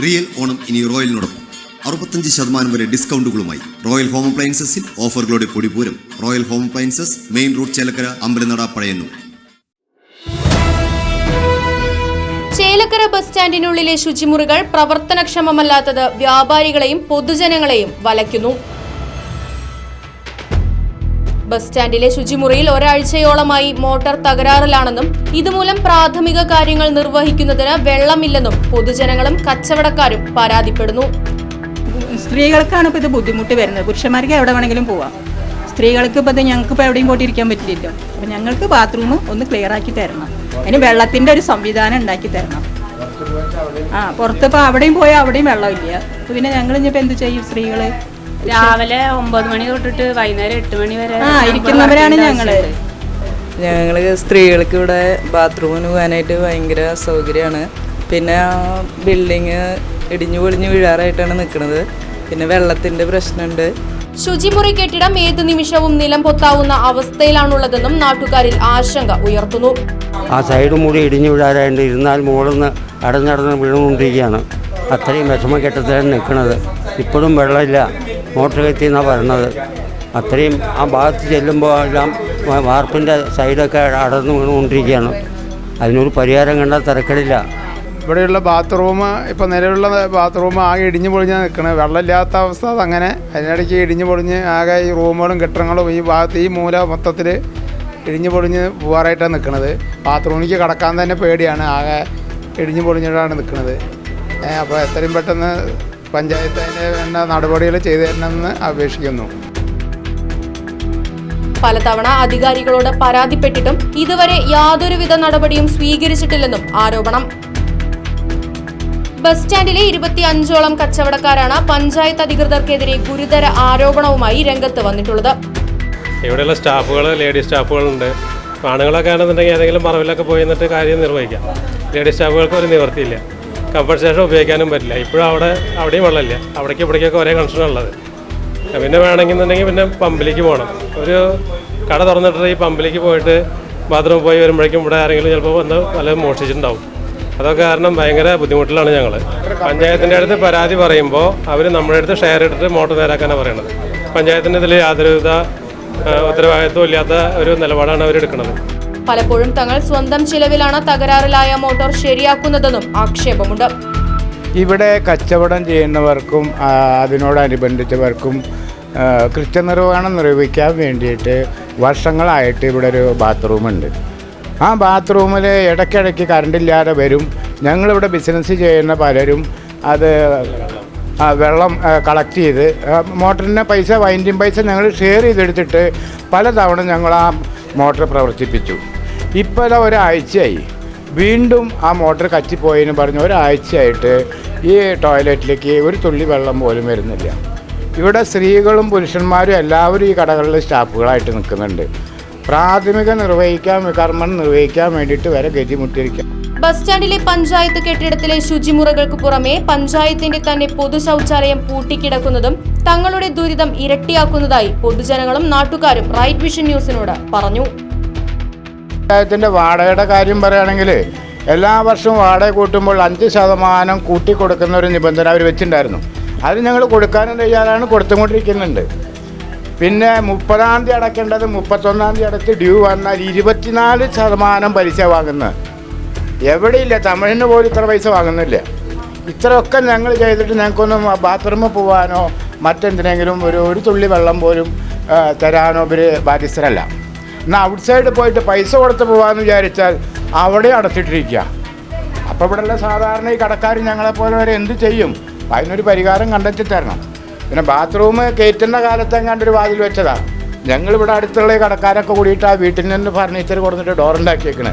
Real Onam ഇനി റോയലിനോടൊപ്പം. അറുപത്തഞ്ച് ശതമാനം വരെ ഡിസ്കൗണ്ടുകളുമായി റോയൽ ഹോം അപ്ലയൻസസിൽ ഓഫറുകളുടെ പൊടിപൂരം Royal Home Appliances main road Chelakkara Ambalanada Pazhayannur. Chelakkara bus സ്റ്റാൻഡിനുള്ളിലെ ശുചിമുറികൾ പ്രവർത്തനക്ഷമമല്ലാത്തത് വ്യാപാരികളെയും പൊതുജനങ്ങളെയും വലയ്ക്കുന്നു. ബസ് സ്റ്റാൻഡിലെ ശുചിമുറിയിൽ ഒരാഴ്ചയോളമായി മോട്ടോർ തകരാറിലാണെന്നും ഇതുമൂലം പ്രാഥമിക കാര്യങ്ങൾ നിർവഹിക്കുന്നതിന് വെള്ളമില്ലെന്നും പൊതുജനങ്ങളും കച്ചവടക്കാരും പരാതിപ്പെടുന്നു. സ്ത്രീകൾക്കാണ് ഇപ്പൊ ഇത് ബുദ്ധിമുട്ട് വരുന്നത്. പുരുഷന്മാർക്ക് എവിടെ വേണമെങ്കിലും പോവാം. സ്ത്രീകൾക്ക് ഇപ്പൊ ഞങ്ങൾക്ക് ഇപ്പോൾ എവിടെയും പോയിട്ടിരിക്കാൻ പറ്റില്ലല്ലോ. അപ്പോൾ ഞങ്ങൾക്ക് ബാത്റൂം ഒന്ന് ക്ലിയർ ആക്കി തരണം. അതിന് വെള്ളത്തിന്റെ ഒരു സംവിധാനം ഉണ്ടാക്കി തരണം. ആ പുറത്തിപ്പോൾ അവിടെയും പോയാൽ അവിടെയും വെള്ളമില്ല. അപ്പോൾ പിന്നെ ഞങ്ങൾ ഇനിയിപ്പോൾ എന്ത് ചെയ്യും? സ്ത്രീകൾ രാവിലെ ഒമ്പത് മണി തൊട്ടിട്ട് വൈകുന്നേരം എട്ട് മണി വരെ ആ ഇരിക്കുന്നവരാണ് ഞങ്ങൾ. ഞങ്ങൾ സ്ത്രീകൾക്ക് ഇവിടെ ബാത്റൂമിന് പോകാനായിട്ട് ഭയങ്കര സൗകര്യമാണ്. പിന്നെ ആ ബിൽഡിങ് ഇടിഞ്ഞു പൊളിഞ്ഞു വീഴാറായിട്ടാണ് നിൽക്കുന്നത് പിന്നെ വെള്ളത്തിന്റെ പ്രശ്നമുണ്ട്. ശുചിമുറി കെട്ടിടം ഏത് നിമിഷവും നിലം പൊത്താവുന്ന അവസ്ഥയിലാണുള്ളതെന്നും നാട്ടുകാരിൽ ആശങ്ക ഉയർത്തുന്നു. ആ സൈഡ് മുറി ഇടിഞ്ഞു വീഴാറായിട്ട് ഇരുന്നാൽ മുകളിൽ നിന്ന് അടഞ്ഞടന്ന് വീണുകൊണ്ടിരിക്കുകയാണ്. അത്രയും വിഷമ കെട്ടത്തിലാണ് നിൽക്കുന്നത് ഇപ്പോഴും വെള്ളമില്ല. മോട്ടർ കത്തി എന്നാണ് പറയുന്നത് അത്രയും ആ ഭാഗത്ത് ചെല്ലുമ്പോൾ എല്ലാം വാർപ്പിന്റെ സൈഡൊക്കെ അടർന്നു വീണുകൊണ്ടിരിക്കുകയാണ്. അതിനൊരു പരിഹാരം കണ്ടാൽ തിരക്കടില്ല. ഇവിടെയുള്ള ബാത്റൂം ഇപ്പോൾ നിലവിലുള്ള ബാത്റൂം ആകെ ഇടിഞ്ഞു പൊളിഞ്ഞ് നിൽക്കുന്നത് വെള്ളമില്ലാത്ത അവസ്ഥ അതങ്ങനെ. അതിനിടയ്ക്ക് ഇടിഞ്ഞു പൊളിഞ്ഞ് ആകെ ഈ റൂമുകളും കെട്ടിടങ്ങളും ഈ ഭാഗത്ത് ഈ മൂല മൊത്തത്തിൽ ഇടിഞ്ഞു പൊളിഞ്ഞ് പോകാറായിട്ടാണ് നിൽക്കുന്നത് ബാത്റൂമിലേക്ക് കടക്കാൻ തന്നെ പേടിയാണ്. ആകെ ഇടിഞ്ഞു പൊളിഞ്ഞിട്ടാണ് നിൽക്കുന്നത് അപ്പോൾ എത്രയും പെട്ടെന്ന് പഞ്ചായത്ത് അതിന് വേണ്ട നടപടികൾ ചെയ്തു തരണമെന്ന് അപേക്ഷിക്കുന്നു. പലതവണ അധികാരികളോട് പരാതിപ്പെട്ടിട്ടും ഇതുവരെ യാതൊരുവിധ നടപടിയും സ്വീകരിച്ചിട്ടില്ലെന്നും ആരോപണം. ബസ് സ്റ്റാൻഡിലെ ഇരുപത്തിയഞ്ചോളം കച്ചവടക്കാരാണ് പഞ്ചായത്ത് അധികൃതർക്കെതിരെ ഗുരുതര ആരോപണവുമായി രംഗത്ത് വന്നിട്ടുള്ളത്. ഇവിടെയുള്ള സ്റ്റാഫുകൾ ലേഡി സ്റ്റാഫുകളുണ്ട്. ആണുങ്ങളൊക്കെ ആണെന്നുണ്ടെങ്കിൽ ഏതെങ്കിലും മറവിലൊക്കെ പോയി എന്നിട്ട് കാര്യം നിർവഹിക്കാം. ലേഡി സ്റ്റാഫുകൾക്ക് ഒരു നിവർത്തിയില്ല കംഫർട്ട് സ്റ്റേഷൻ ഉപയോഗിക്കാനും പറ്റില്ല. ഇപ്പോഴും അവിടെ അവിടെയും വെള്ളമില്ല. അവിടേക്ക് ഇവിടേക്കൊക്കെ ഒരേ കണക്ഷനാണ് ഉള്ളത്. പിന്നെ വേണമെന്നുണ്ടെങ്കിൽ പിന്നെ പമ്പിലേക്ക് പോകണം. ഒരു കട തുറന്നിട്ട് ഈ പമ്പിലേക്ക് പോയിട്ട് ബാത്റൂമിൽ പോയി വരുമ്പോഴേക്കും ഇവിടെ ആരെങ്കിലും ചിലപ്പോൾ വന്ന് വല്ലതും മോഷ്ടിച്ചിട്ടുണ്ടാവും. അതൊക്കെ കാരണം ഭയങ്കര ബുദ്ധിമുട്ടിലാണ് ഞങ്ങൾ പഞ്ചായത്തിന്റെ അടുത്ത് പരാതി പറയുമ്പോൾ അവർ നമ്മുടെ അടുത്ത് ഷെയർ എടുത്തിട്ട് മോട്ടർ നേരാക്കാനാണ് പറയണത്. പഞ്ചായത്തിന്റെ ഇതിൽ യാതൊരുവിധ ഉത്തരവാദിത്വം ഇല്ലാത്ത ഒരു നിലപാടാണ് അവരെടുക്കുന്നത് പലപ്പോഴും തങ്ങൾ സ്വന്തം ചിലവിലാണ് തകരാറിലായ മോട്ടോർ ശരിയാക്കുന്നതെന്നും ആക്ഷേപമുണ്ട്. ഇവിടെ കച്ചവടം ചെയ്യുന്നവർക്കും അതിനോടനുബന്ധിച്ചവർക്കും കൃത്യനിർവഹണം നിർവഹിക്കാൻ വേണ്ടിയിട്ട് വർഷങ്ങളായിട്ട് ഇവിടെ ഒരു ബാത്റൂമുണ്ട്. ആ ബാത്റൂമിൽ ഇടയ്ക്കിടയ്ക്ക് കറണ്ടില്ലാതെ വരും. ഞങ്ങളിവിടെ ബിസിനസ് ചെയ്യുന്ന പലരും അത് വെള്ളം കളക്ട് ചെയ്ത് മോട്ടറിന്റെ പൈസ വൈൻഡിങ് പൈസ ഞങ്ങൾ ഷെയർ ചെയ്തെടുത്തിട്ട് പലതവണ ഞങ്ങൾ ആ മോട്ടർ പ്രവർത്തിപ്പിച്ചു. ഇപ്പോൾ ഒരാഴ്ചയായി. വീണ്ടും ആ മോട്ടർ കച്ചിപ്പോയെന്ന് പറഞ്ഞ് ഒരാഴ്ചയായിട്ട് ഈ ടോയ്ലറ്റിലേക്ക് ഒരു തുള്ളി വെള്ളം പോലും വരുന്നില്ല. ഇവിടെ സ്ത്രീകളും പുരുഷന്മാരും എല്ലാവരും ഈ കടകളിൽ സ്റ്റാഫുകളായിട്ട് നിൽക്കുന്നുണ്ട്. പ്രാഥമിക നിർവഹിക്കാൻ കർമ്മം നിർവഹിക്കാൻ വേണ്ടിയിട്ട് വരെ ഗതിമുട്ടിയിരിക്കാം ബസ് സ്റ്റാൻഡിലെ പഞ്ചായത്ത് കെട്ടിടത്തിലെ ശുചിമുറകൾക്ക് പുറമെ പഞ്ചായത്തിന്റെ തന്നെ പൊതു ശൗചാലയം പൂട്ടിക്കിടക്കുന്നതും തങ്ങളുടെ ദുരിതം ഇരട്ടിയാക്കുന്നതായി പൊതുജനങ്ങളും നാട്ടുകാരും റൈറ്റ് വിഷൻ ന്യൂസിനോട് പറഞ്ഞു. പഞ്ചായത്തിന്റെ വാടകയുടെ കാര്യം പറയുകയാണെങ്കിൽ എല്ലാ വർഷവും വാടക കൂട്ടുമ്പോൾ അഞ്ച് ശതമാനം കൂട്ടിക്കൊടുക്കുന്ന ഒരു നിബന്ധന അവർ വെച്ചിട്ടുണ്ടായിരുന്നു. അത് ഞങ്ങൾ കൊടുക്കാനും തയ്യാറാണ് കൊടുത്തുകൊണ്ടിരിക്കുന്നുണ്ട്. പിന്നെ മുപ്പതാം തീയതി അടയ്ക്കേണ്ടത് മുപ്പത്തൊന്നാം തീയതി അടച്ച് ഡ്യൂ വന്നാൽ ഇരുപത്തിനാല് ശതമാനം പലിശ വാങ്ങുന്നത് എവിടെയില്ല? തമിഴിന് പോലും ഇത്ര പൈസ വാങ്ങുന്നില്ല. ഇത്രയൊക്കെ ഞങ്ങൾ ചെയ്തിട്ട് ഞങ്ങൾക്കൊന്നും ബാത്റൂമിൽ പോകാനോ മറ്റെന്തിനെങ്കിലും ഒരു ഒരു തുള്ളി വെള്ളം പോലും തരാനോ ഇവർ ബാധ്യസ്ഥരല്ല. എന്നാൽ ഔട്ട് സൈഡ് പോയിട്ട് പൈസ കൊടുത്ത് പോകാമെന്ന് വിചാരിച്ചാൽ അവിടെ അടച്ചിട്ടിരിക്കുക അപ്പോൾ ഇവിടെയുള്ള സാധാരണ ഈ കടക്കാർ ഞങ്ങളെപ്പോലെ വരെ എന്ത് ചെയ്യും? അതിനൊരു പരിഹാരം കണ്ടെത്തി തരണം. പിന്നെ ബാത്റൂം കയറ്റുന്ന കാലത്ത് എങ്ങാണ്ട് ഒരു വാതിൽ വെച്ചതാണ് ഞങ്ങളിവിടെ അടുത്തുള്ള കടക്കാരൊക്കെ കൂടിയിട്ട് ആ വീട്ടിൽ നിന്ന് ഫർണിച്ചർ കൊടുത്തിട്ട് ഡോറുണ്ടാക്കിയേക്കണേ